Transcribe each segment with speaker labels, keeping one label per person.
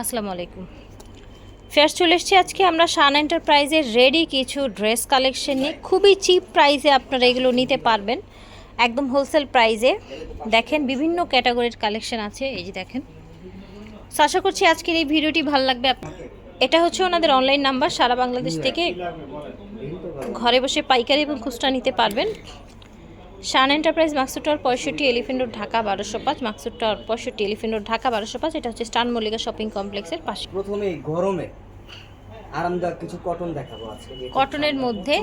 Speaker 1: আসসালামু আলাইকুম। ফেয়ার চলে এসেছি আজকে আমরা শান এন্টারপ্রাইজের রেডি কিছু ড্রেস কালেকশন নিয়ে। খুবই চিপ প্রাইসে আপনারা এগুলো নিতে পারবেন। একদম হোলসেল প্রাইসে দেখেন বিভিন্ন ক্যাটাগরির কালেকশন আছে, এই যে দেখেন। আশা করছি আজকের এই ভিডিওটি ভালো লাগবে। এটা হচ্ছে ওনাদের অনলাইন নাম্বার সারা বাংলাদেশ থেকে ঘরে বসে পাইকারি এবং খুচরা নিতে পারবেন। শান এন্টারপ্রাইজ মাকসুদ টাওয়ার পঁয়ষট্টি এলিফেন্ট রোড ঢাকা বারোশো পাঁচ মাকসুদ টাওয়ার পঁয়ষট্টি এলিফেন্ট রোড ঢাকা বারোশো পাঁচ। এটা হচ্ছে স্টান মল্লিকা শপিং কমপ্লেক্সের পাশে।
Speaker 2: প্রথমে গরমে আরামদায়ক কিছু কটন দেখাবো আজকে।
Speaker 1: কটনের মধ্যে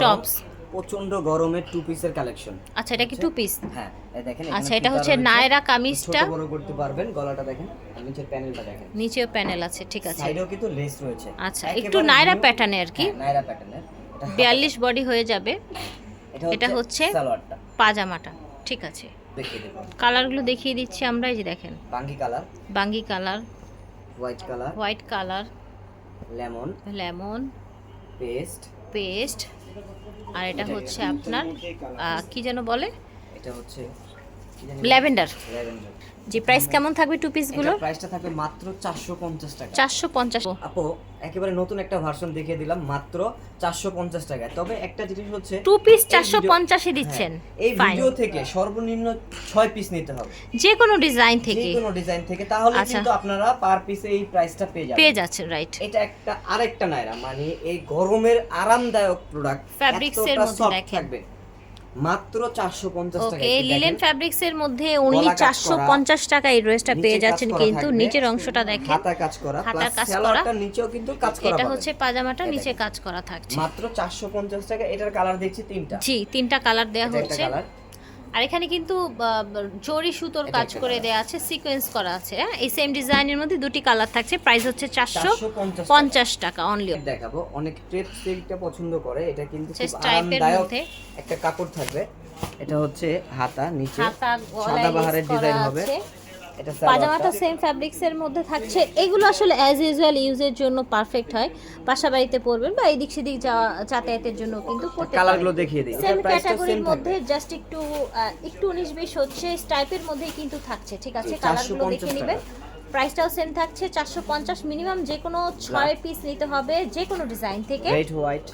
Speaker 1: টপস
Speaker 2: প্রচণ্ড গরমের টু পিসের কালেকশন
Speaker 1: আচ্ছা এটা কি টু পিস
Speaker 2: হ্যাঁ দেখেন
Speaker 1: আচ্ছা এটা হচ্ছে। নায়রা
Speaker 2: ছোট
Speaker 1: কামিজটা।
Speaker 2: বড় করতে পারবেন গলাটা দেখেন নিচের প্যানেলটা দেখেন।
Speaker 1: নিচেও প্যানেল আছে ঠিক আছে।
Speaker 2: সাইডেও কিন্তু লেস রয়েছে।
Speaker 1: আচ্ছা একটু নায়রা প্যাটার্নে আর কি?
Speaker 2: হ্যাঁ, নায়রা প্যাটার্নের এটা হাতা-
Speaker 1: বিয়াল্লিশ বডি হয়ে যাবে।
Speaker 2: এটা
Speaker 1: এটা হচ্ছে
Speaker 2: সালোয়ারটা।
Speaker 1: পাজামাটা ঠিক আছে। কালারগুলো দেখিয়ে দিচ্ছি আমরা এই যে দেখেন।
Speaker 2: বাঙ্গি কালার।
Speaker 1: বাঙ্গি colour.
Speaker 2: White colour.
Speaker 1: White colour.
Speaker 2: Lemon.
Speaker 1: Lemon.
Speaker 2: Paste.
Speaker 1: Paste. আর এটা হচ্ছে আপনার কি যেন বলে?
Speaker 2: এটা হচ্ছে
Speaker 1: ল্যাভেন্ডার।
Speaker 2: ল্যাভেন্ডার।
Speaker 1: যে প্রাইস কেমন থাকবে টু পিসগুলো
Speaker 2: এটার প্রাইসটা থাকবে মাত্র 450 টাকা।
Speaker 1: চারশো পঞ্চাশ।
Speaker 2: আপু একেবারে নতুন একটা ভার্সন দেখিয়ে দিলাম মাত্র 450 টাকায় তবে একটা জিনিস হচ্ছে
Speaker 1: টু পিস
Speaker 2: এই
Speaker 1: চারশো পঞ্চাশে দিচ্ছেন।
Speaker 2: এই ভিডিও থেকে সর্বনিম্ন 6 পিস নিতে হবে।
Speaker 1: যে কোনো ডিজাইন থেকে।
Speaker 2: যে কোনো ডিজাইন থেকে তাহলে
Speaker 1: আচ্ছা।
Speaker 2: কিন্তু আপনারা পার পিসে এই প্রাইসটা পেয়ে যাবেন।
Speaker 1: পেয়ে যাচ্ছেন রাইট
Speaker 2: এটা একটা আরেকটা নাইরা মানে এই গরমের আরামদায়ক
Speaker 1: প্রোডাক্টের মধ্যে দেখেন।
Speaker 2: মাত্র 450 টাকা
Speaker 1: ওকে লিলেন ফ্যাব্রিক্স এর মধ্যে অনলি
Speaker 2: গলা কাজ
Speaker 1: চারশো
Speaker 2: করা,
Speaker 1: পঞ্চাশ টাকা এই ড্রেসটা পেয়ে যাচ্ছেন কিন্তু নিচের অংশটা দেখেন।
Speaker 2: হাতা কাজ করা হাতা
Speaker 1: কাজ করা।
Speaker 2: নিচেও কিন্তু কাজ করা
Speaker 1: এটা হচ্ছে পাজামাটা নিচে কাজ করা থাকছে।
Speaker 2: মাত্র 450 টাকা এটার কালার দেখছি তিনটা।
Speaker 1: জি তিনটা কালার দেওয়া হচ্ছে। আর এখানে কিন্তু জরি সুতোর কাজ করে দেওয়া আছে। সিকোয়েন্স করা আছে হ্যাঁ? এই সেম ডিজাইনের মধ্যে দুটি কালার থাকছে প্রাইস হচ্ছে চারশো পঞ্চাশ টাকা। অনলি
Speaker 2: দেখাবো অনেক ট্রেপ সিল্কটা পছন্দ করে এটা কিন্তু আরামদায়ক
Speaker 1: মধ্যে।
Speaker 2: একটা কাপড় থাকবে। এটা হচ্ছে হাতা নিচে সাদা বাহারের ডিজাইন হবে।
Speaker 1: পাজামাটা সেম ফ্যাব্রিক্স এর মধ্যে থাকছে। এগুলো আসলে অ্যাজ ইউজুয়াল ইউজের জন্য পারফেক্ট হয়। বাসা বাড়িতে পরবেন বা এদিক সেদিক যাওয়া যাতায়াতের জন্য কিন্তু
Speaker 2: কালারগুলো দেখিয়ে দিই।
Speaker 1: সেম ক্যাটাগরির মধ্যে জাস্ট একটু একটু উনিশ বিশ হচ্ছে। টাইপের মধ্যেই কিন্তু থাকছে ঠিক আছে? কালারগুলো দেখে নেবেন। প্রাইসটাও সেম থাকছে। চারশো পঞ্চাশ মিনিমাম যে কোনো ছয় পিস নিতে হবে যে কোনো ডিজাইন থেকে।
Speaker 2: হোয়াইট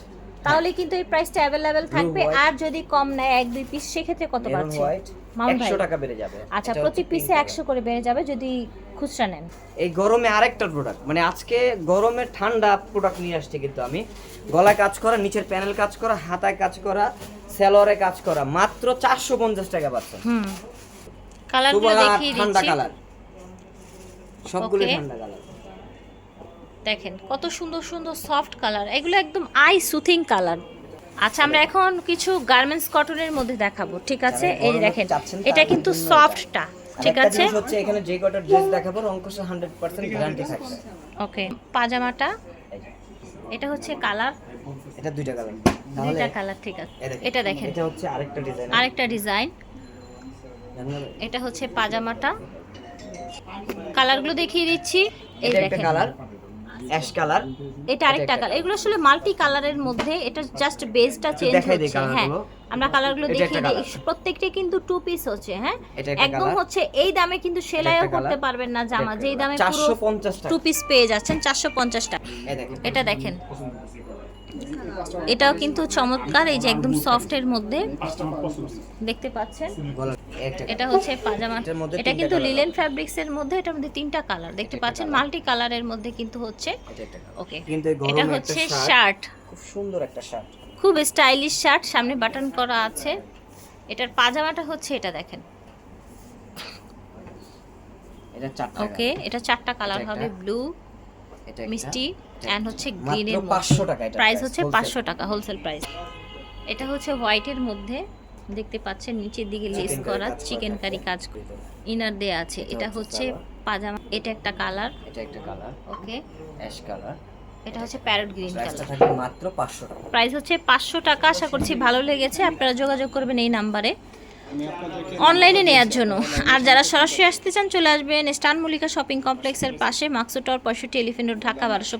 Speaker 1: তাহলে কিন্তু এই প্রাইসটা অ্যাভেলেবেল থাকবে। আর যদি কম নেয় এক দুই পিস সেক্ষেত্রে কত
Speaker 2: মেরুন
Speaker 1: পাচ্ছে
Speaker 2: হোয়াইট 100 টাকা বেড়ে যাবে।
Speaker 1: আচ্ছা প্রতি পিসে একশো করে বেড়ে যাবে যদি খুচরা নেন।
Speaker 2: এই গরমে আরেকটা প্রোডাক্ট মানে আজকে গরমে ঠান্ডা প্রোডাক্ট নিয়ে আসছি কিন্তু আমি। গলায় কাজ করা নিচের প্যানেল কাজ করা হাতায় কাজ করা সেলোয়ারে কাজ করা মাত্র 450 টাকা পাচ্ছেন।
Speaker 1: দেখিয়ে
Speaker 2: ঠান্ডা কালার সবগুলো ঠান্ডা কালার
Speaker 1: দেখেন কত সুন্দর সুন্দর সফট কালার এগুলো একদম আই সুথিং কালার আচ্ছা আমরা এখন কিছু গার্মেন্টস কটনের মধ্যে দেখাবো ঠিক আছে? এই দেখেন এটা কিন্তু সফটটা ঠিক আছে?
Speaker 2: হচ্ছে এখানে যে কটা ড্রেস দেখাবো অঙ্কশে 100% গ্যারান্টি থাকবে
Speaker 1: ওকে পাজামাটা এটা হচ্ছে কালার
Speaker 2: এটা দুইটা কালার
Speaker 1: দুইটা কালার ঠিক আছে। এটা দেখেন।
Speaker 2: এটা হচ্ছে আরেকটা ডিজাইন
Speaker 1: আরেকটা ডিজাইন এটা হচ্ছে পাজামাটা। কালারগুলো দেখিয়ে দিচ্ছি। এই দেখেন।
Speaker 2: Colour ash colour.
Speaker 1: এটা আরেকটা কালার এগুলো আসলে মাল্টি কালারের মধ্যে এটা জাস্ট বেসটা চেঞ্জ হচ্ছে হ্যাঁ। আমরা কালারগুলো দেখিয়ে দিই। প্রত্যেকটা কিন্তু টু পিস হচ্ছে হ্যাঁ? একদম হচ্ছে এই দামে কিন্তু সেলাইও করতে পারবেন না জামা। যেই দামে পুরো টু পিস পেয়ে যাচ্ছেন চারশো পঞ্চাশ টাকা। এটা দেখেন। এটাও কিন্তু চমৎকার এই যে একদম সফটের মধ্যে। দেখতে পাচ্ছেন? এটা হচ্ছে পাজামা। এটা কিন্তু লিলেন ফ্যাব্রিক্স এর মধ্যে এটার মধ্যে তিনটা কালার দেখতে পাচ্ছেন? মাল্টি কালারের মধ্যে কিন্তু হচ্ছে। ওকে এটা হচ্ছে
Speaker 2: শার্ট খুব সুন্দর একটা শার্ট
Speaker 1: খুব স্টাইলিশ শার্ট সামনে বাটন করা আছে। এটার পাজামাটা হচ্ছে এটা দেখেন।
Speaker 2: এটা চারটা
Speaker 1: ওকে এটা চারটা কালার হবে ব্লু মিষ্টি অ্যান্ড হচ্ছে
Speaker 2: মাত্র
Speaker 1: গ্রিনের
Speaker 2: 500 টাকা এটা
Speaker 1: প্রাইস হচ্ছে
Speaker 2: wholesale।
Speaker 1: পাঁচশো টাকা হোলসেল প্রাইস এটা হচ্ছে হোয়াইটের মধ্যে। দেখতে পাচ্ছেন নিচের দিকে লেস করা চিকেন কারি কাজ ইনার দেয়া আছে।
Speaker 2: এটা হচ্ছে
Speaker 1: পাজামা এটা একটা কালার
Speaker 2: এটা একটা কালার
Speaker 1: ওকে
Speaker 2: অ্যাশ কালার
Speaker 1: এটা হচ্ছে প্যারট গ্রিন কালার
Speaker 2: মাত্র 500 টাকা।
Speaker 1: প্রাইস হচ্ছে পাঁচশো টাকা। আশা করছি ভালো লেগেছে। আপনারা যোগাযোগ করবেন এই নাম্বারে অনলাইনে নেওয়ার জন্য। আর যারা সরাসরি আসতে চান চলে আসবেন। স্টান মল্লিকা শপিং কমপ্লেক্সের পাশে। মাকসু টাওয়ার পঁয়ষট্টি এলিফেন্ট রোড ঢাকা বারোশো